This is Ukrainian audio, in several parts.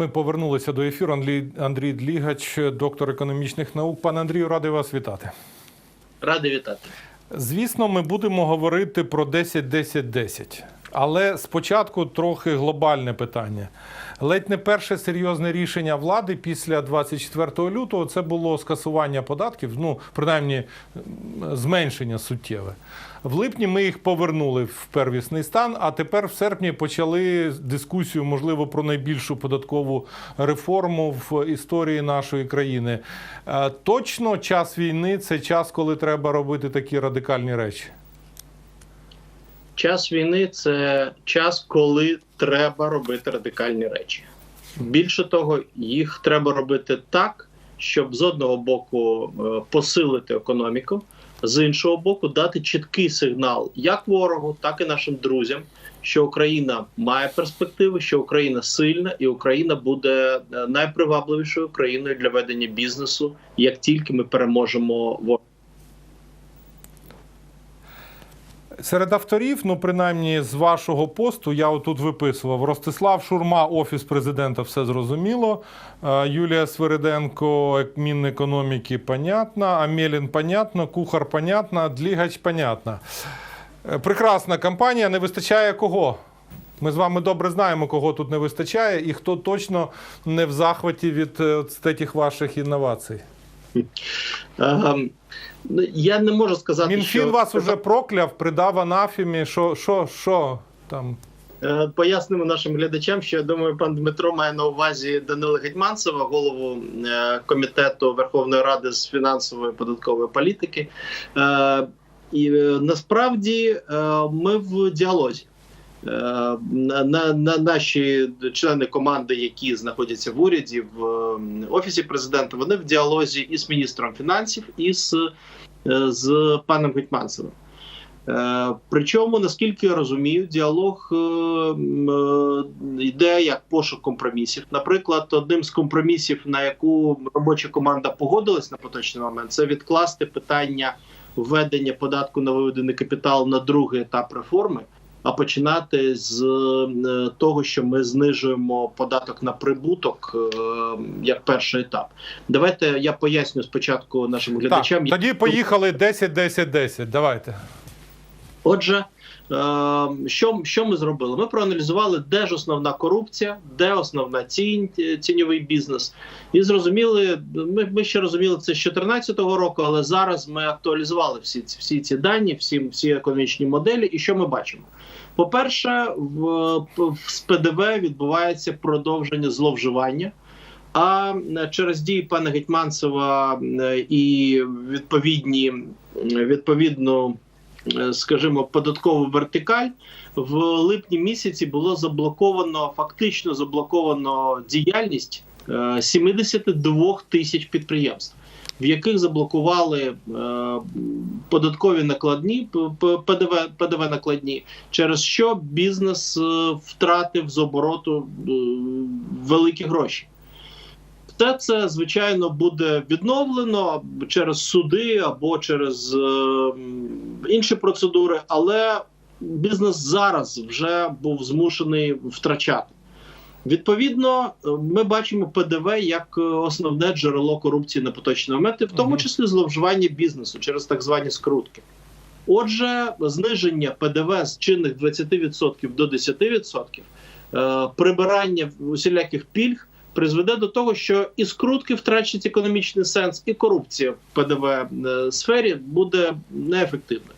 Ми повернулися до ефіру. Андрій, Длігач, доктор економічних наук. Пане Андрію, радий вас вітати. Радий вітати. Звісно, ми будемо говорити про 10-10-10. Але спочатку трохи глобальне питання. Ледь не перше серйозне рішення влади після 24 лютого це було скасування податків, ну принаймні зменшення суттєве. В липні ми їх повернули в первісний стан, а тепер в серпні почали дискусію, можливо, про найбільшу податкову реформу в історії нашої країни. Е, Точно час війни це час, коли треба робити такі радикальні речі. Час війни це час, коли треба робити радикальні речі. Більше того, їх треба робити так, щоб з одного боку е, посилити економіку, з іншого боку, дати чіткий сигнал як ворогу, так і нашим друзям, що Україна має перспективи, що Україна сильна, і Україна буде е, найпривабливішою країною для ведення бізнесу, як тільки ми переможемо ворога. Серед авторів, ну принаймні з вашого посту, я отут виписував Ростислав Шурма, офіс президента, все зрозуміло. Е, Юлія Свириденко, Мінекономіки, понятно. Амелін, понятно. Кухар, понятно. Длігач, понятно. Е, Прекрасна кампанія. Не вистачає кого? Ми з вами добре знаємо, кого тут не вистачає, і хто точно не в захваті від е, цих ваших інновацій. Я не можу сказати, Мінфін що вас уже прокляв, придав анафімі. Що, що, що там? Е, Пояснимо нашим глядачам, що я думаю, пан Дмитро має на увазі Данила Гетьманцева, голову е, комітету Верховної Ради з фінансової податкової політики. Е, І насправді ми в діалозі. Е, На, на, на наші члени команди, які знаходяться в уряді в е, офісі президента, вони в діалозі і з міністром фінансів, і з, е, з паном Гетьманцевим. Е, Причому, наскільки я розумію, діалог йде як пошук компромісів. Наприклад, одним з компромісів, на яку робоча команда погодилась на поточний момент, це відкласти питання введення податку на виведений капітал на другий етап реформи. А починати з е, того, що ми знижуємо податок на прибуток е, як перший етап. Давайте я поясню спочатку нашим глядачам. Так, тоді поїхали 10-10-10. Давайте. Отже, що, що ми зробили? Ми проаналізували, де ж основна корупція, де основна цінь, ціньовий бізнес, і зрозуміли. Ми, ми ще розуміли це з 2014 року, але зараз ми актуалізували всі, ці- всі ці дані, всі, всі економічні моделі. І що ми бачимо? По-перше, в, в- з ПДВ відбувається продовження зловживання. А е, через дії пана Гетьманцева е, і відповідні відповідну скажімо, податкову вертикаль в липні місяці було заблоковано, фактично заблоковано діяльність е, 72 тисяч підприємств, в яких заблокували е, податкові накладні, ПДВ, ПДВ накладні, через що бізнес е, втратив з обороту е, великі гроші. Все це, звичайно, буде відновлено через суди або через е, інші процедури, але бізнес зараз вже був змушений втрачати. Відповідно, е, ми бачимо ПДВ як е, основне джерело корупції на поточний момент, і в тому числі зловживання бізнесу через так звані скрутки. Отже, зниження ПДВ з чинних 20% до 10%, е, прибирання усіляких пільг призведе до того, що і скрутки втрачать економічний сенс, і корупція в ПДВ е, сфері буде неефективною.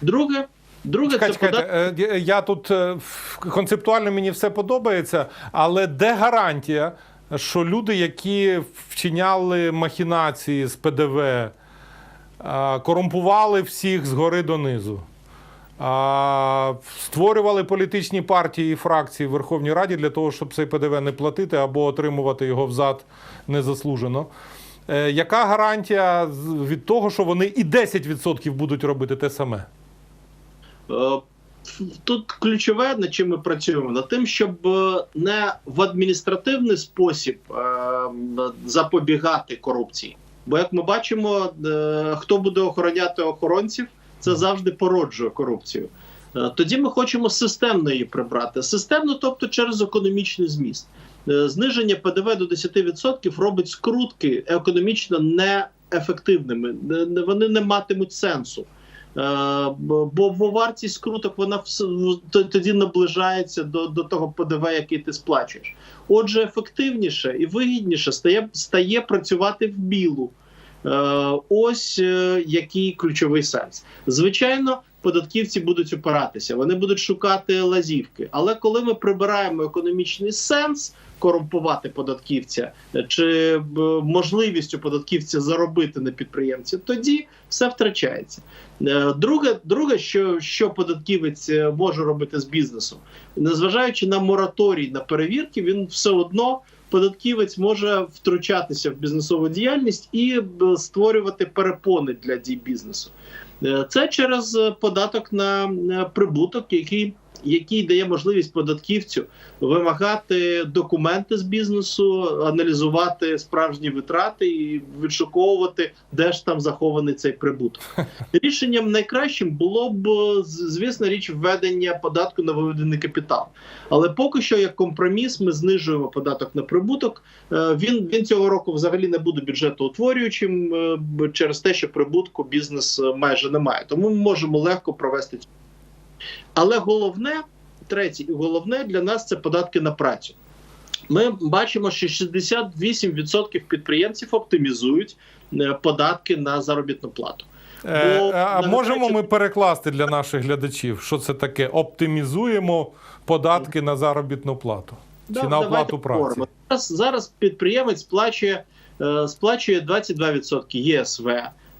Друге, друге Чекайте, це чекайте, е, я тут е, концептуально мені все подобається, але де гарантія, що люди, які вчиняли махінації з ПДВ, корумпували всіх згори донизу? Створювали політичні партії і фракції в Верховній Раді для того, щоб цей ПДВ не платити або отримувати його взад незаслужено. Е, Яка гарантія від того, що вони і 10% будуть робити те саме? Е, Тут ключове, над чим ми працюємо, над тим, щоб е, не в адміністративний спосіб запобігати корупції. Бо, як ми бачимо, хто буде охороняти охоронців, це завжди породжує корупцію. Е, Тоді ми хочемо системно її прибрати. Системно, тобто через економічний зміст. Е, Зниження ПДВ до 10% робить скрутки економічно неефективними. Не- не- Вони не матимуть сенсу. Е, бо, вартість скруток вона тоді наближається до, до того ПДВ, який ти сплачуєш. Отже, ефективніше і вигідніше стає, стає працювати в білу. Е, ось е, який ключовий сенс. Звичайно, податківці будуть опиратися, вони будуть шукати лазівки. Але коли ми прибираємо економічний сенс корумпувати податківця е, чи можливість у податківця заробити на підприємці, тоді все втрачається. Друге, друге, що, що податківець може робити з бізнесом, незважаючи на мораторій на перевірки, він все одно податківець може втручатися в бізнесову діяльність і створювати перепони для дій бізнесу. Е, Це через е, податок на е, прибуток, який, який дає можливість податківцю вимагати документи з бізнесу, аналізувати справжні витрати і відшуковувати, де ж там захований цей прибуток. Рішенням найкращим було б, звісно, річ введення податку на виведений капітал. Але поки що, як компроміс, ми знижуємо податок на прибуток. Е, Він він цього року взагалі не буде бюджетоутворюючим е, б- через те, що прибутку бізнес е, майже немає. Тому ми можемо легко провести цю. Але головне, третє і головне для нас це податки на працю. Ми бачимо, що 68% підприємців оптимізують е, податки на заробітну плату. Е, Бо, а можемо ми перекласти для наших глядачів, що це таке? Оптимізуємо податки на заробітну плату чи на оплату праці. Зараз, зараз підприємець сплачує, е, сплачує 22% ЄСВ,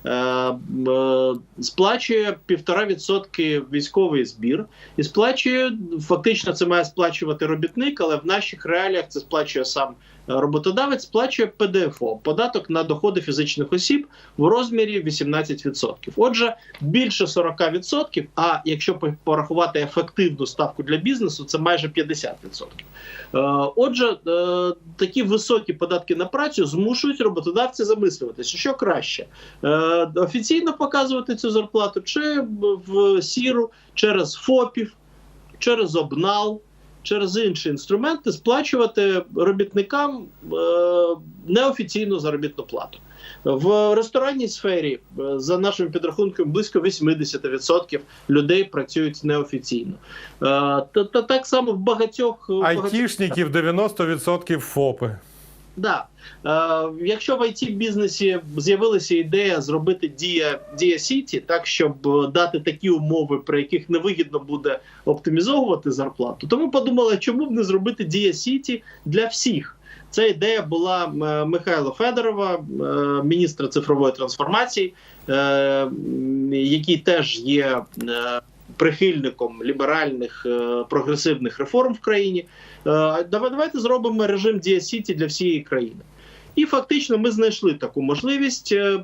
е, е, сплачує 1,5% військовий збір. І сплачує фактично це має сплачувати робітник, але в наших реаліях це сплачує сам роботодавець, сплачує ПДФО податок на доходи фізичних осіб в розмірі 18%. Отже, більше 40%, а якщо порахувати ефективну ставку для бізнесу, це майже 50%. Е, Отже, е, такі високі податки на працю змушують роботодавця замислюватися, що краще е, офіційно показувати цю зарплату, чи в сіру через ФОПів, через обнал, через інші інструменти сплачувати робітникам е, неофіційну заробітну плату. В ресторанній сфері, е, за нашим підрахунком, близько 80% людей працюють неофіційно. Е, Та, та так само в багатьох- Айтішників 90% ФОПи. Да. Е, якщо в it бізнесі з'явилася ідея зробити Дія Дія Сіті, так щоб е, дати такі умови, при яких невигідно буде оптимізовувати зарплату, то ми подумали, чому б не зробити Дія Сіті для всіх. Ця ідея була е, Михайла Федорова, е, міністра цифрової трансформації, який теж є прихильником ліберальних е, прогресивних реформ в країні. Е, Давайте зробимо режим Дія Сіті для всієї країни. І фактично ми знайшли таку можливість. е,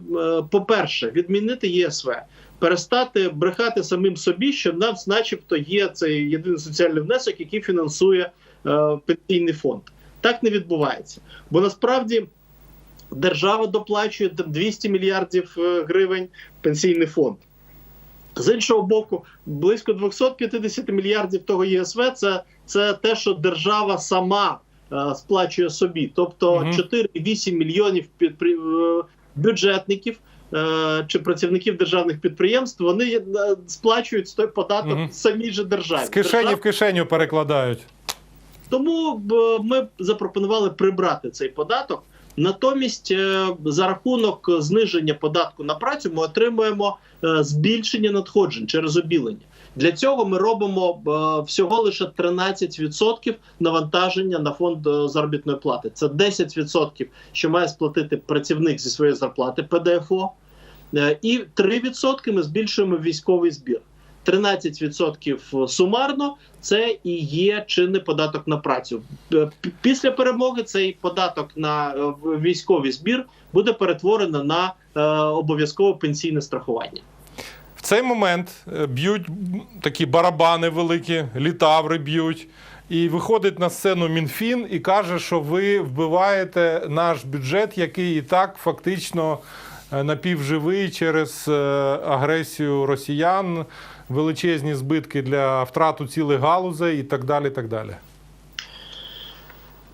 По-перше, відмінити ЄСВ, перестати брехати самим собі, що нас, начебто, є цей єдиний соціальний внесок, який фінансує пенсійний фонд. Так не відбувається. Бо насправді держава доплачує там 200 мільярдів гривень пенсійний фонд. З іншого боку, близько 250 мільярдів того ЄСВ це, це те, що держава сама е, сплачує собі. Тобто Мгм. 4,8 мільйонів підпри- е, бюджетників е, чи працівників державних підприємств вони е, сплачують той податок самій же державі. З кишені Держава- в кишеню перекладають. тому б, ми запропонували прибрати цей податок. Натомість, е, за рахунок зниження податку на працю, ми отримуємо е, збільшення надходжень через обілення. Для цього ми робимо е, всього лише 13% навантаження на фонд заробітної плати. Це 10%, що має сплатити працівник зі своєї зарплати ПДФО, і 3% ми збільшуємо військовий збір. 13% сумарно це і є чинний податок на працю. Е, Після перемоги цей податок на е, військовий збір буде перетворено на е, обов'язкове пенсійне страхування. В цей момент б'ють такі барабани великі, літаври б'ють. І виходить на сцену Мінфін і каже, що ви вбиваєте наш бюджет, який і так фактично напівживий через агресію росіян. Величезні збитки для втрату цілих галузей і так далі. так далі.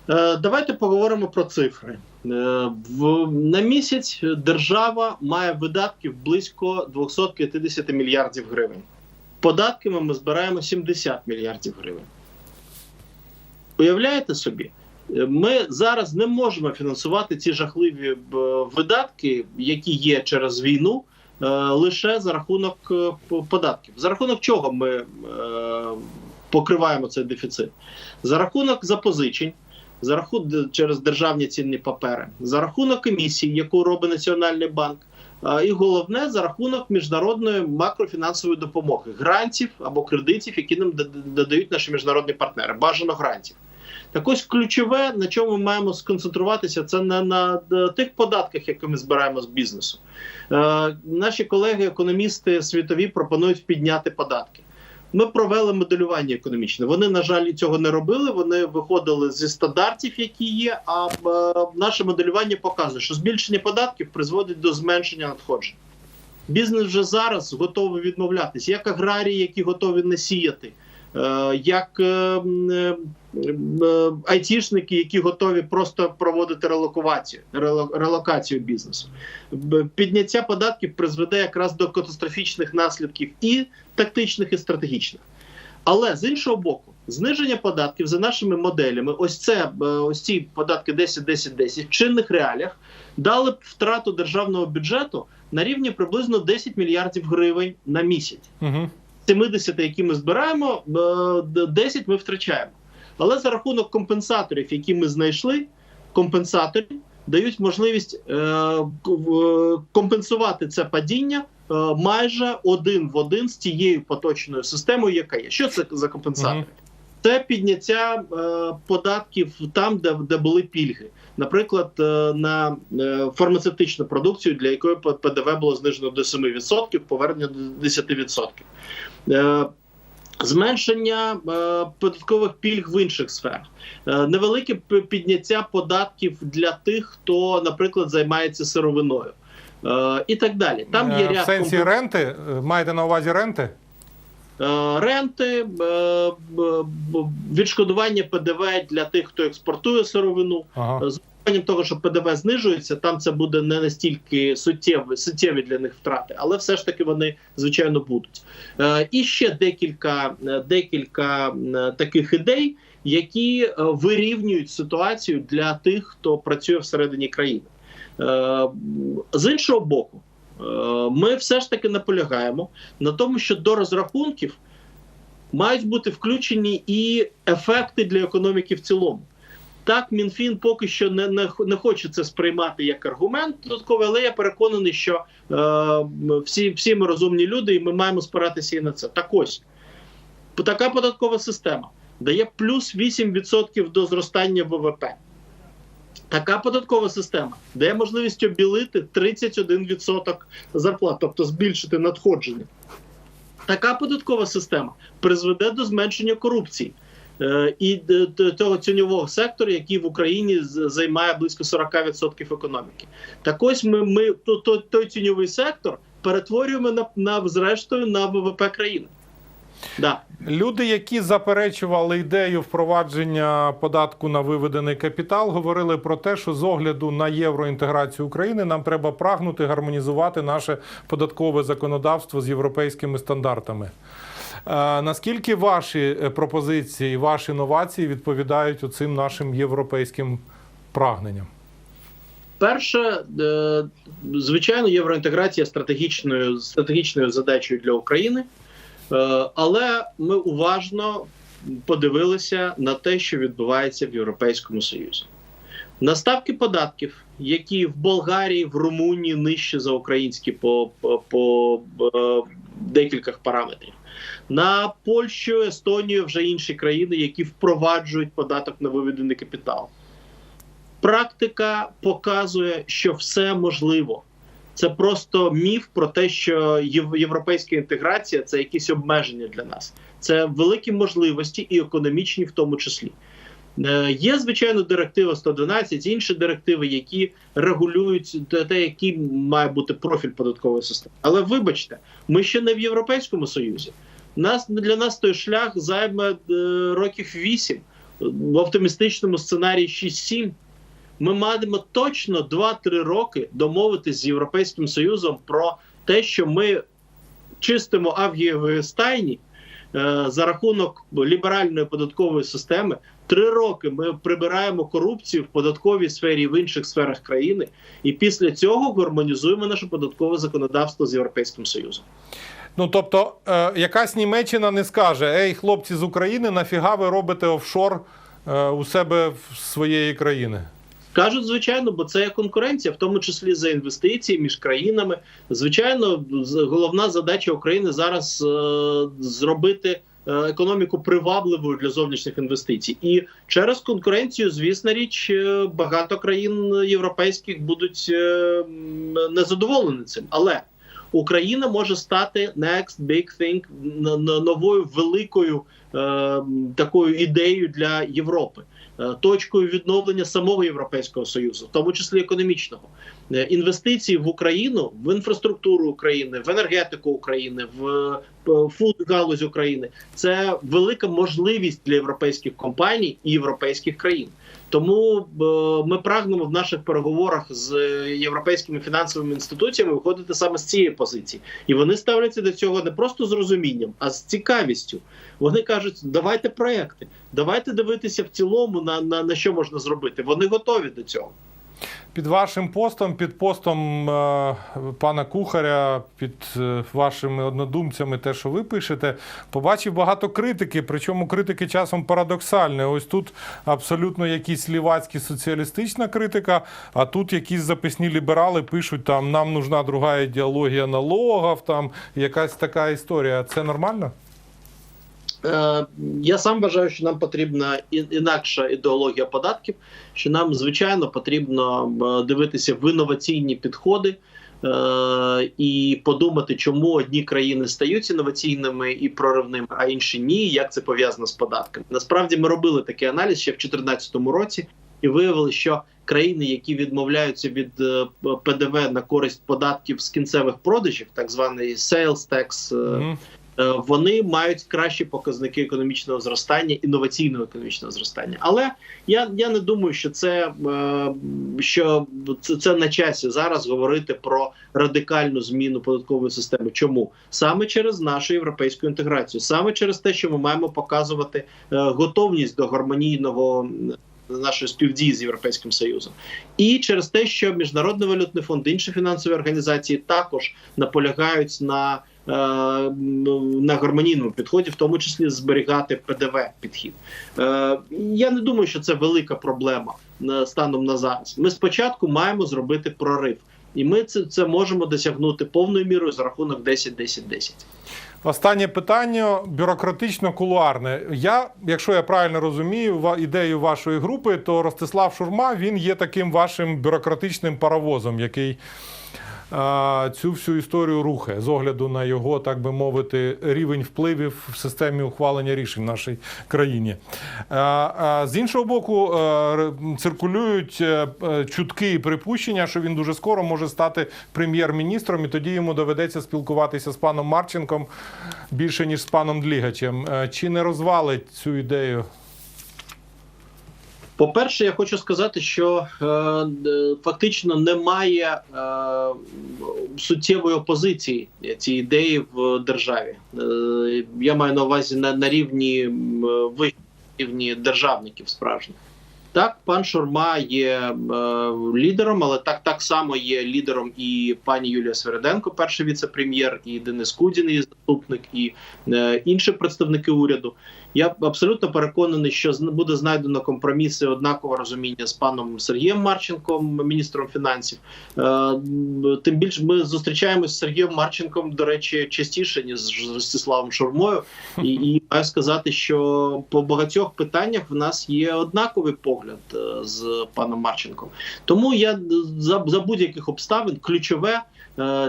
Е, Давайте поговоримо про цифри. Е, на місяць держава має видатків близько 250 мільярдів гривень. Податками ми збираємо 70 мільярдів гривень. Уявляєте собі? Е, Ми зараз не можемо фінансувати ці жахливі видатки, які є через війну, лише за рахунок е, податків. За рахунок чого ми е, покриваємо цей дефіцит? За рахунок запозичень за рахунок через державні цінні папери, за рахунок емісії, яку робить Національний банк, і головне за рахунок міжнародної макрофінансової допомоги, грантів або кредитів, які нам додають наші міжнародні партнери. Бажано грантів. Так ось ключове, на чому ми маємо сконцентруватися, це не на тих податках, які ми збираємо з бізнесу. Е, наші колеги-економісти світові пропонують підняти податки. Ми провели моделювання економічне. Вони, на жаль, цього не робили. Вони виходили зі стандартів, які є. А е, наше моделювання показує, що збільшення податків призводить до зменшення надходжень. Бізнес вже зараз готовий відмовлятися, як аграрії, які готові не сіяти, е, як е, м, е, е, айтішники, які готові просто проводити релокацію, рело- релокацію бізнесу. Підняття податків призведе якраз до катастрофічних наслідків і тактичних, і стратегічних. Але з іншого боку, зниження податків за нашими моделями, ось це е, ось ці податки 10-10-10 в чинних реаліях дали б втрату державного бюджету на рівні приблизно 10 мільярдів гривень на місяць. Угу. 70, які ми збираємо, е, 10 ми втрачаємо. Але за рахунок компенсаторів, які ми знайшли, компенсатори дають можливість е, компенсувати це падіння е, майже один в один з тією поточною системою, яка є. Що це за компенсатори? Мгм. Це підняття е, податків там, де, де були пільги. Наприклад, е, на е, фармацевтичну продукцію, для якої ПДВ було знижено до 7%, повернення до 10%. Е, Зменшення е, податкових пільг в інших сферах, Е, невелике підняття податків для тих, хто, наприклад, займається сировиною, е, і так далі. Там є ряд в сенсі компен- ренти. Маєте на увазі ренти? Ренти, відшкодування ПДВ для тих, хто експортує сировину. Ага. Того, що ПДВ знижується, там це буде не настільки суттєві, суттєві для них втрати, але все ж таки вони звичайно будуть. Е, і ще декілька, е, декілька е, таких ідей, які е, вирівнюють ситуацію для тих, хто працює всередині країни. Е, з іншого боку, е, ми все ж таки наполягаємо на тому, що до розрахунків мають бути включені і ефекти для економіки в цілому. Так, МінФін поки що не, не, не хоче це сприймати як аргумент додатковий, але я переконаний, що е, всі, всі ми розумні люди, і ми маємо спиратися і на це. Так ось така податкова система дає плюс 8% до зростання ВВП. Така податкова система дає можливість обілити 31% зарплат, тобто збільшити надходження. Така податкова система призведе до зменшення корупції. Е, і того тіньового сектору, який в Україні займає близько 40% економіки. Так ось ми, ми то, то, той тіньовий сектор перетворюємо на, на зрештою на ВВП країни. Да. Люди, які заперечували ідею впровадження податку на виведений капітал, говорили про те, що з огляду на євроінтеграцію України нам треба прагнути гармонізувати наше податкове законодавство з європейськими стандартами. Е, Наскільки ваші е, пропозиції, ваші новації відповідають оцим нашим європейським прагненням? Перше, е, звичайно, євроінтеграція стратегічною стратегічною задачею для України, але ми уважно подивилися на те, що відбувається в Європейському Союзі. На ставки податків, які в Болгарії, в Румунії нижче за українські по, по, по декількох параметрів. На Польщу, Естонію, вже інші країни, які впроваджують податок на виведений капітал. Практика показує, що все можливо. Це просто міф про те, що європейська інтеграція це якісь обмеження для нас. Це великі можливості і економічні, в тому числі. Е, Є, звичайно, директива 112, інші директиви, які регулюють те, який має бути профіль податкової системи. Але вибачте, ми ще не в Європейському Союзі. Нас для нас той шлях займе е, років 8, в оптимістичному сценарії 6-7. Ми маємо точно 2-3 роки домовитись з Європейським Союзом про те, що ми чистимо авгієві стайні е, за рахунок ліберальної податкової системи. Три роки ми прибираємо корупцію в податковій сфері і в інших сферах країни, і після цього гармонізуємо наше податкове законодавство з Європейським Союзом. Ну тобто, е, якась Німеччина не скаже: Ей, хлопці з України, нафіга ви робите офшор е, у себе в своєї країни? Кажуть, звичайно, бо це є конкуренція, в тому числі за інвестиції між країнами. Звичайно, головна задача України зараз е, зробити е, економіку привабливою для зовнішніх інвестицій. І через конкуренцію, звісна річ, багато країн європейських будуть е, незадоволені цим. Але Україна може стати next big thing, новою великою е, такою ідеєю для Європи. Е, точкою відновлення самого європейського союзу, в тому числі економічного. Е, інвестиції в Україну, в інфраструктуру України, в енергетику України, в е, фуд галузь України. Це велика можливість для європейських компаній і європейських країн. Тому е, ми прагнемо в наших переговорах з е, європейськими фінансовими інституціями виходити саме з цієї позиції, і вони ставляться до цього не просто з розумінням, а з цікавістю. Вони кажуть, давайте проекти, давайте дивитися в цілому на, на, на що можна зробити. Вони готові до цього. Під вашим постом, під постом е, пана Кухаря, під е, вашими однодумцями, те, що ви пишете, побачив багато критики. Причому критики часом парадоксальні. Ось тут абсолютно якісь лівацькі соціалістична критика, а тут якісь записні ліберали пишуть, там нам нужна друга ідеологія налогів, там якась така історія. Це нормально? Е, я сам вважаю, що нам потрібна інакша ідеологія податків. Що нам звичайно потрібно е, дивитися в інноваційні підходи. е, І подумати, чому одні країни стають інноваційними і проривними, а інші ні. Як це пов'язано з податками? Насправді ми робили такий аналіз ще в 2014 році, і виявили, що країни, які відмовляються від е, ПДВ на користь податків з кінцевих продажів, так званий sales tax, е. Е, вони мають кращі показники економічного зростання, інноваційного економічного зростання. Але я, я не думаю, що це, е, що це, це на часі зараз говорити про радикальну зміну податкової системи. Чому саме через нашу європейську інтеграцію, саме через те, що ми маємо показувати е, готовність до гармонійного. Нашої співдії з європейським союзом, і через те, що міжнародний валютний фонд, інші фінансові організації також наполягають на е, на гармонійному підході, в тому числі зберігати ПДВ підхід. Е, Я не думаю, що це велика проблема е, станом на зараз. Ми спочатку маємо зробити прорив, і ми це, це можемо досягнути повною мірою за рахунок 10-10-10. Останнє питання бюрократично-кулуарне. Я, якщо я правильно розумію, ідею вашої групи, то Ростислав Шурма він є таким вашим бюрократичним паровозом, який цю всю історію рухає з огляду на його, так би мовити, рівень впливів в системі ухвалення рішень в нашій країні. З іншого боку, е, циркулюють е, е, чутки і припущення, що він дуже скоро може стати прем'єр-міністром, і тоді йому доведеться спілкуватися з паном Марченком більше ніж з паном Длігачем. Чи не розвалить цю ідею? По-перше, я хочу сказати, що е, фактично немає е, суттєвої опозиції цій ідеї в державі. Е, я маю на увазі на, на рівні рівні державників справжніх. Так, пан Шурма є е, лідером, але так, так само є лідером і пані Юлія Свереденко, перший віце-прем'єр, і Денис Кудін, її заступник, і е, інші представники уряду. Я абсолютно переконаний, що буде знайдено компроміси однакового розуміння з паном Сергієм Марченком, міністром фінансів. Е, Тим більше ми зустрічаємося з Сергієм Марченком, до речі, частіше ніж з Ростиславом Шурмою. І, і маю сказати, що по багатьох питаннях в нас є однаковий погляд е, з паном Марченком. Тому я за, за будь-яких обставин ключове е,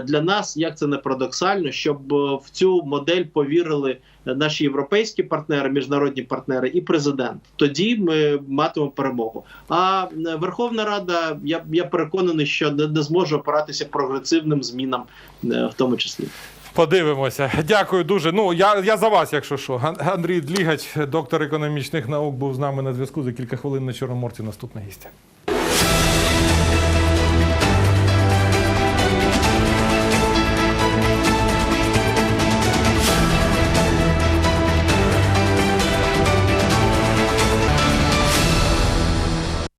для нас, як це не парадоксально, щоб е, в цю модель повірили наші європейські партнери, міжнародні партнери і президент. Тоді ми матимемо перемогу. А е, Верховна Рада, я, я переконаний, що не, не зможе опиратися прогресивним змінам, е, в тому числі. Подивимося. Дякую дуже. Ну я, я за вас, якщо що. Ан- Андрій Длігач, доктор економічних наук, був з нами на зв'язку за кілька хвилин на Чорноморці. Наступна гістя.